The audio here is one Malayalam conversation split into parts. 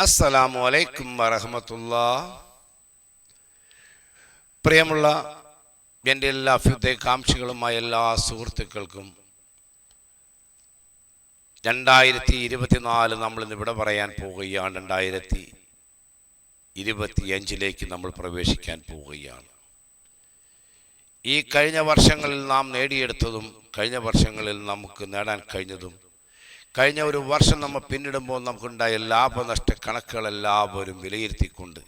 അസ്സലാമു അലൈക്കും വറഹമത്തുള്ള. പ്രിയമുള്ള എന്റെ എല്ലാ അഭ്യുദയകാംക്ഷികളുമായ എല്ലാ സുഹൃത്തുക്കൾക്കും രണ്ടായിരത്തി ഇരുപത്തിനാല് നമ്മളിന്ന് ഇവിടെ പറയാൻ പോവുകയാണ്. രണ്ടായിരത്തി ഇരുപത്തിയഞ്ചിലേക്ക് നമ്മൾ പ്രവേശിക്കാൻ പോവുകയാണ്. ഈ കഴിഞ്ഞ വർഷങ്ങളിൽ നാം നേടിയെടുത്തതും കഴിഞ്ഞ വർഷങ്ങളിൽ നമുക്ക് നേടാൻ കഴിഞ്ഞതും കഴിഞ്ഞ ഒരു വർഷം നമ്മൾ പിന്നിടുമ്പോൾ നമുക്കുണ്ടായ ലാഭനഷ്ട കണക്കുകളെല്ലാവരും വിലയിരുത്തിക്കൊണ്ട്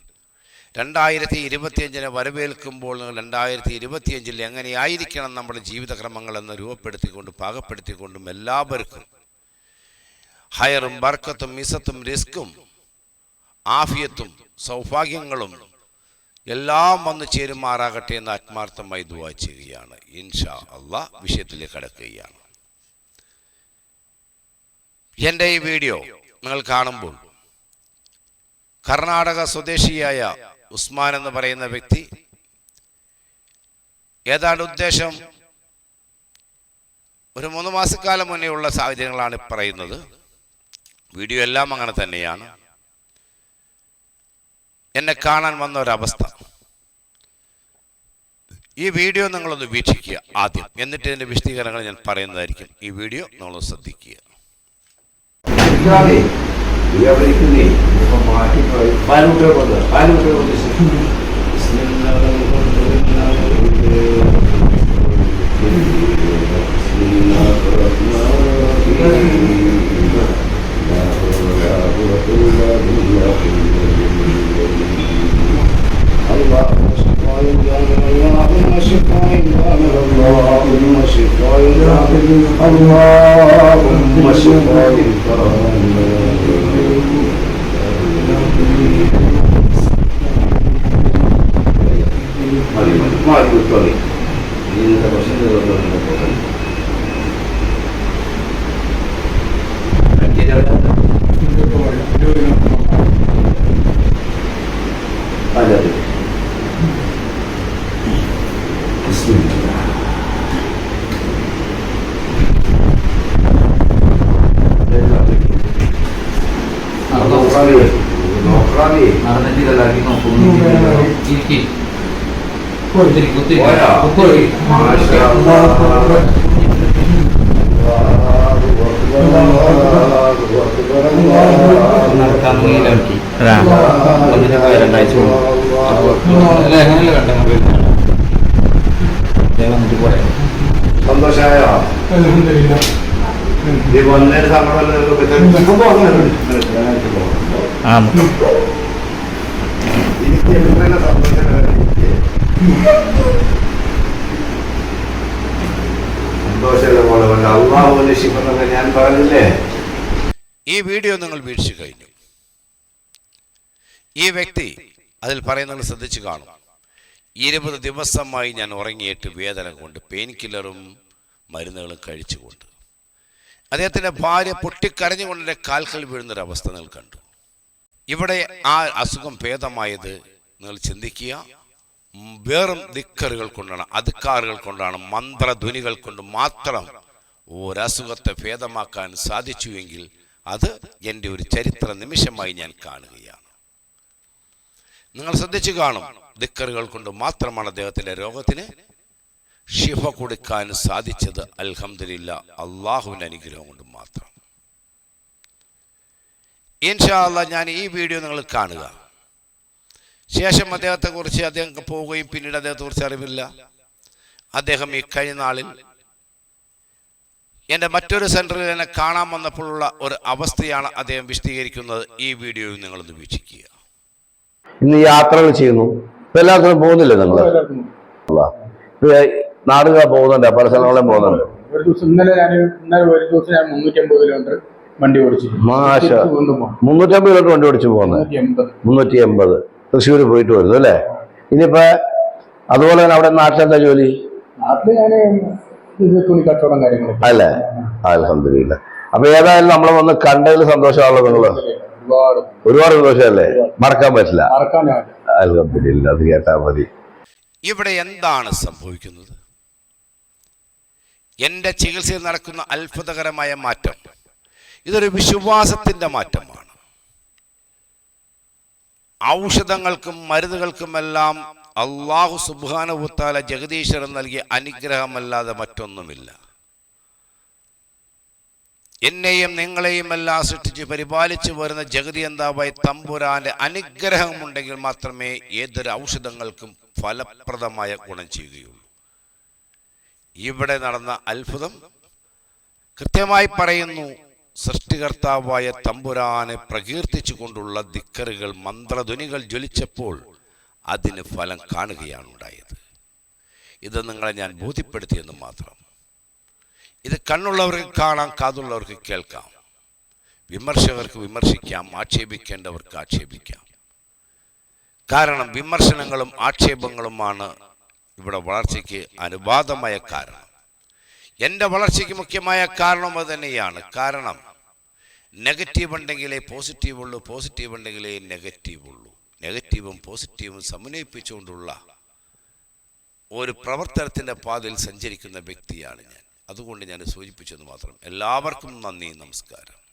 രണ്ടായിരത്തി ഇരുപത്തിയഞ്ചിനെ വരവേൽക്കുമ്പോൾ രണ്ടായിരത്തി ഇരുപത്തിയഞ്ചിൽ എങ്ങനെയായിരിക്കണം നമ്മുടെ ജീവിതക്രമങ്ങളെന്ന് രൂപപ്പെടുത്തിക്കൊണ്ട് പാകപ്പെടുത്തിക്കൊണ്ടും എല്ലാവർക്കും ഹയറും ബർക്കത്തും മിസത്തും റിസ്ക്കും ആഫിയത്തും സൗഭാഗ്യങ്ങളും എല്ലാം വന്നു ചേരുമാറാകട്ടെ എന്ന് ആത്മാർത്ഥമായി ദുവാ ചെയ്യുകയാണ്. ഇൻഷാ അള്ളാ വിഷയത്തിലേക്ക് കടക്കുകയാണ്. എന്റെ ഈ വീഡിയോ നിങ്ങൾ കാണുമ്പോൾ കർണാടക സ്വദേശിയായ ഉസ്മാൻ എന്ന് പറയുന്ന വ്യക്തി ഏതാണ്ട് ഉദ്ദേശം ഒരു മൂന്ന് മാസക്കാലം മുന്നേ ഉള്ള സാഹചര്യങ്ങളാണ് പറയുന്നത്. വീഡിയോ എല്ലാം അങ്ങനെ തന്നെയാണ്. എന്നെ കാണാൻ വന്ന ഒരവസ്ഥ. ഈ വീഡിയോ നിങ്ങളൊന്ന് വീക്ഷിക്കുക ആദ്യം. എന്നിട്ട് ഇതിന്റെ വിശദീകരണങ്ങൾ ഞാൻ പറയുന്നതായിരിക്കും. ഈ വീഡിയോ നിങ്ങളൊന്ന് ശ്രദ്ധിക്കുക. ഇതാണേ. ഈ അവിടേക്കുന്നേ ഇപ്പൊ മാറ്റി പാലുകുട്ടിയെ കൊണ്ട് شفاء من اللهم شفاء اللهم شفاء Mari, mari, mari, mari, പോയ രണ്ടാഴ്ച അല്ല അങ്ങനെയല്ലേ കണ്ട മൊബൈൽ പറയാം സന്തോഷമായോ സങ്കടം എനിക്ക് സന്തോഷം സന്തോഷമുള്ള അള്ളാഹുവിന്റെ ഞാൻ പറഞ്ഞില്ലേ? ഈ വീഡിയോ നിങ്ങൾ വീക്ഷിച്ചു കഴിഞ്ഞു. ഈ വ്യക്തി അതിൽ പറയുന്നത് ശ്രദ്ധിച്ചു കാണും. ഇരുപത് ദിവസമായി ഞാൻ ഉറങ്ങിയിട്ട് വേദന കൊണ്ട് പെയിൻ കില്ലറും മരുന്നുകളും കഴിച്ചുകൊണ്ട്. അദ്ദേഹത്തിന്റെ ഭാര്യ പൊട്ടിക്കരഞ്ഞുകൊണ്ട് എന്റെ കാൽക്കൽ വീഴുന്നൊരവസ്ഥ നിങ്ങൾ കണ്ടു. ഇവിടെ ആ അസുഖം ഭേദമായത് നിങ്ങൾ ചിന്തിക്കുക. വെറും ദിക്കറുകൾ കൊണ്ടാണ് അധികാറുകൾ കൊണ്ടാണ് മന്ത്രധ്വനികൾ കൊണ്ട് മാത്രം ഒരസുഖത്തെ ഭേദമാക്കാൻ സാധിച്ചുവെങ്കിൽ അത് എന്റെ ഒരു ചരിത്ര നിമിഷമായി ഞാൻ കാണുകയാണ്. നിങ്ങൾ ശ്രദ്ധിച്ചു കാണും. ദിക്കറുകൾ കൊണ്ട് മാത്രമാണ് അദ്ദേഹത്തിന്റെ രോഗത്തിന് ഷിഫ കൊടുക്കാൻ സാധിച്ചത്. അൽഹമില്ല അള്ളാഹുവിന്റെ അനുഗ്രഹം കൊണ്ട് മാത്രം. ഇൻഷാല്ല ഞാൻ ഈ വീഡിയോ നിങ്ങൾ കാണുക. ശേഷം അദ്ദേഹത്തെക്കുറിച്ച് അദ്ദേഹം പോവുകയും പിന്നീട് അദ്ദേഹത്തെക്കുറിച്ച് അറിവില്ല. അദ്ദേഹം ഈ കഴിഞ്ഞ നാളിൽ എന്റെ മറ്റൊരു സെന്ററിൽ എന്നെ കാണാൻ വന്നപ്പോഴുള്ള ഒരു അവസ്ഥയാണ് അദ്ദേഹം വിശദീകരിക്കുന്നത്. ഈ വീഡിയോയിൽ നിങ്ങളൊന്ന് വീക്ഷിക്കുക. ഇന്ന് യാത്രകൾ ചെയ്യുന്നു. ഇപ്പൊ എല്ലാത്തിനും പോകുന്നില്ലേ നിങ്ങൾ? നാടുകൾ പോകുന്നുണ്ട്. പല സ്ഥലങ്ങളിലും പോകുന്നുണ്ട്. ഒരു ദിവസം ഇന്നലെ ഞാൻ ഇന്നലെ ഒരു ദിവസം ഞാൻ മുന്നൂറ്റി അമ്പത് കിലോമീറ്റർ വണ്ടി ഓടിച്ചു. മാഷ. തിരിച്ച് വീണ്ടും മുന്നൂറ്റമ്പത് കിലോമീറ്റർ വണ്ടി ഓടിച്ചു പോകുന്നത് മുന്നൂറ്റി എൺപത് തൃശ്ശൂർ പോയിട്ട് വരുന്നു അല്ലേ? ഇനിയിപ്പോ അതുപോലെ തന്നെ അവിടെ നാട്ടിലെന്താ ജോലി? നാട്ടിൽ ഞാൻ തുണി കച്ചവടം കാര്യങ്ങളൊക്കെ. അല്ലേ? അലഹമില്ല അപ്പൊ ഏതായാലും നമ്മളെ വന്ന് കണ്ടതിൽ സന്തോഷമാണല്ലോ നിങ്ങൾ. ഒരുപാട് സന്തോഷമല്ലേ? മറക്കാൻ പറ്റില്ല. അലഹമില്ല അത് കേട്ടാ മതി. ഇവിടെ എന്താണ് സംഭവിക്കുന്നത്? എന്റെ ചികിത്സയിൽ നടക്കുന്ന അത്ഭുതകരമായ മാറ്റം. ഇതൊരു വിശ്വാസത്തിന്റെ മാറ്റമാണ്. ഔഷധങ്ങൾക്കും മരുന്നുകൾക്കുമെല്ലാം അള്ളാഹു സുബാനുത്താല ജഗദീശ്വരൻ നൽകിയ അനുഗ്രഹമല്ലാതെ മറ്റൊന്നുമില്ല. എന്നെയും നിങ്ങളെയും എല്ലാം സൃഷ്ടിച്ച് പരിപാലിച്ചു വരുന്ന ജഗതി എന്താവായി? തമ്പുരാന്റെ അനുഗ്രഹമുണ്ടെങ്കിൽ മാത്രമേ ഏതൊരു ഔഷധങ്ങൾക്കും ഫലപ്രദമായ ഗുണം ചെയ്യുകയുള്ളൂ. ഇവിടെ നടന്ന അത്ഭുതം കൃത്യമായി പറയുന്നു സൃഷ്ടികർത്താവായ തമ്പുരാനെ പ്രകീർത്തിച്ചു കൊണ്ടുള്ള ദിക്കറുകൾ മന്ത്രധ്വനികൾ ജ്വലിച്ചപ്പോൾ അതിന് ഫലം കാണുകയാണ് ഉണ്ടായത്. ഇത് നിങ്ങളെ ഞാൻ ബോധ്യപ്പെടുത്തിയെന്ന് മാത്രം. ഇത് കണ്ണുള്ളവർക്ക് കാണാം കാതുള്ളവർക്ക് കേൾക്കാം. വിമർശകർക്ക് വിമർശിക്കാം ആക്ഷേപിക്കേണ്ടവർക്ക് ആക്ഷേപിക്കാം. കാരണം വിമർശനങ്ങളും ആക്ഷേപങ്ങളുമാണ് ഇവിടെ വളർച്ചയ്ക്ക് അനുവാദമായ കാരണം. എന്റെ വളർച്ചയ്ക്ക് മുഖ്യമായ കാരണം അത് തന്നെയാണ്. കാരണം നെഗറ്റീവ് ഉണ്ടെങ്കിലേ പോസിറ്റീവ് ഉള്ളൂ പോസിറ്റീവ് ഉണ്ടെങ്കിലേ നെഗറ്റീവ് ഉള്ളൂ നെഗറ്റീവും പോസിറ്റീവും സമന്വയിപ്പിച്ചുകൊണ്ടുള്ള ഒരു പ്രവർത്തനത്തിന്റെ പാതയിൽ സഞ്ചരിക്കുന്ന വ്യക്തിയാണ് ഞാൻ. അതുകൊണ്ട് ഞാൻ സൂചിപ്പിച്ചെന്ന് മാത്രം. എല്ലാവർക്കും നന്ദി നമസ്കാരം.